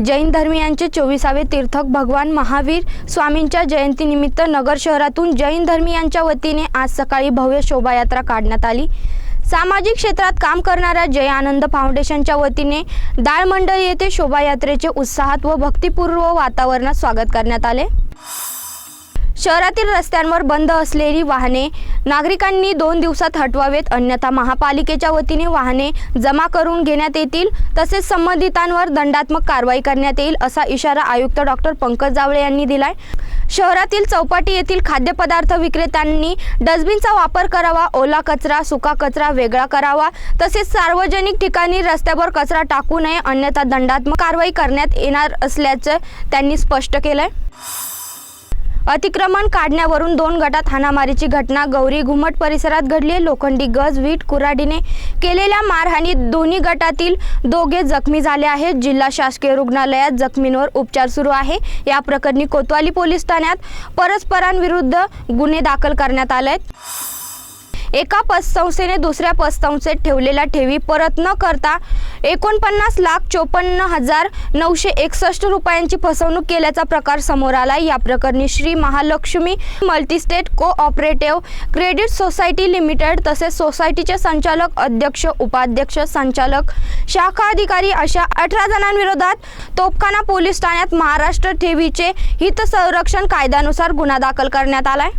जैन धर्मियांचे चोवीसावे तीर्थक भगवान महावीर स्वामींच्या जयंतीनिमित्त नगर शहरातून जैन धर्मियांच्या वतीने आज सकाळी भव्य शोभायात्रा काढण्यात आली. सामाजिक क्षेत्रात काम करणाऱ्या जय आनंद फाउंडेशनच्या वतीने दाळमंडळ येथे शोभायात्रेचे उत्साहात व भक्तिपूर्व वातावरणात स्वागत करण्यात आले. शहरातील रस्त्यांवर बंद असलेली वाहने नागरिकांनी दोन दिवसात हटवावेत. अन्यथा महापालिकेच्या वतीने वाहने जमा करून घेण्यात येतील. तसेच संबंधितांवर दंडात्मक कारवाई करण्यात येईल असा इशारा आयुक्त डॉक्टर पंकज जावळे यांनी दिलाय. शहरातील चौपाटी येथील खाद्यपदार्थ विक्रेत्यांनी डस्टबिनचा वापर करावा ओला कचरा सुका कचरा वेगळा करावा तसेच सार्वजनिक ठिकाणी रस्त्यावर कचरा टाकू नये अन्यथा दंडात्मक कारवाई करण्यात येणार असल्याचं त्यांनी स्पष्ट केलंय. अतिक्रमण काढण्यावरून दोन गटात हाणामारीची घटना. गौरी घुमट परिसरात घडली लोखंडी गज वीट कुऱ्हाडीने केलेल्या मारहाणीत दोन्ही गटातील दोघे जखमी झाले आहेत. जिल्हा शासकीय रुग्णालयात जखमींवर उपचार सुरू आहे. या प्रकरणी कोतवाली पोलीस ठाण्यात परस्परांविरुद्ध गुन्हे दाखल करण्यात आले आहेत एका पतसंस्थेने दुसऱ्या पतसंस्थेत ठेवलेल्या ठेवी परत न करता एकोणपन्नास लाख चोपन्न हजार नऊशे एकसष्ट रुपयांची फसवणूक केल्याचा प्रकार समोर आला. या प्रकरणी Shri Mahalakshmi multistate cooperative credit society limited तसेच सोसायटीचे संचालक अध्यक्ष उपाध्यक्ष संचालक शाखा अधिकारी अशा अठरा जणांविरोधात तोपखाना पोलीस ठाण्यात महाराष्ट्र ठेवीचे हितसंरक्षण कायद्यानुसार गुन्हा दाखल करण्यात आलाय.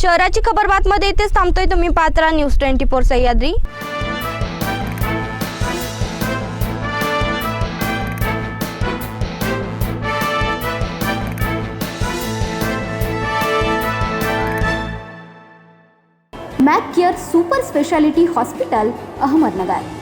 शहराची खबर बातमध्ये इथेच थांबतोय तुम्ही. Patra news twenty four Sahyadri. Mac care super speciality hospital Ahmednagar.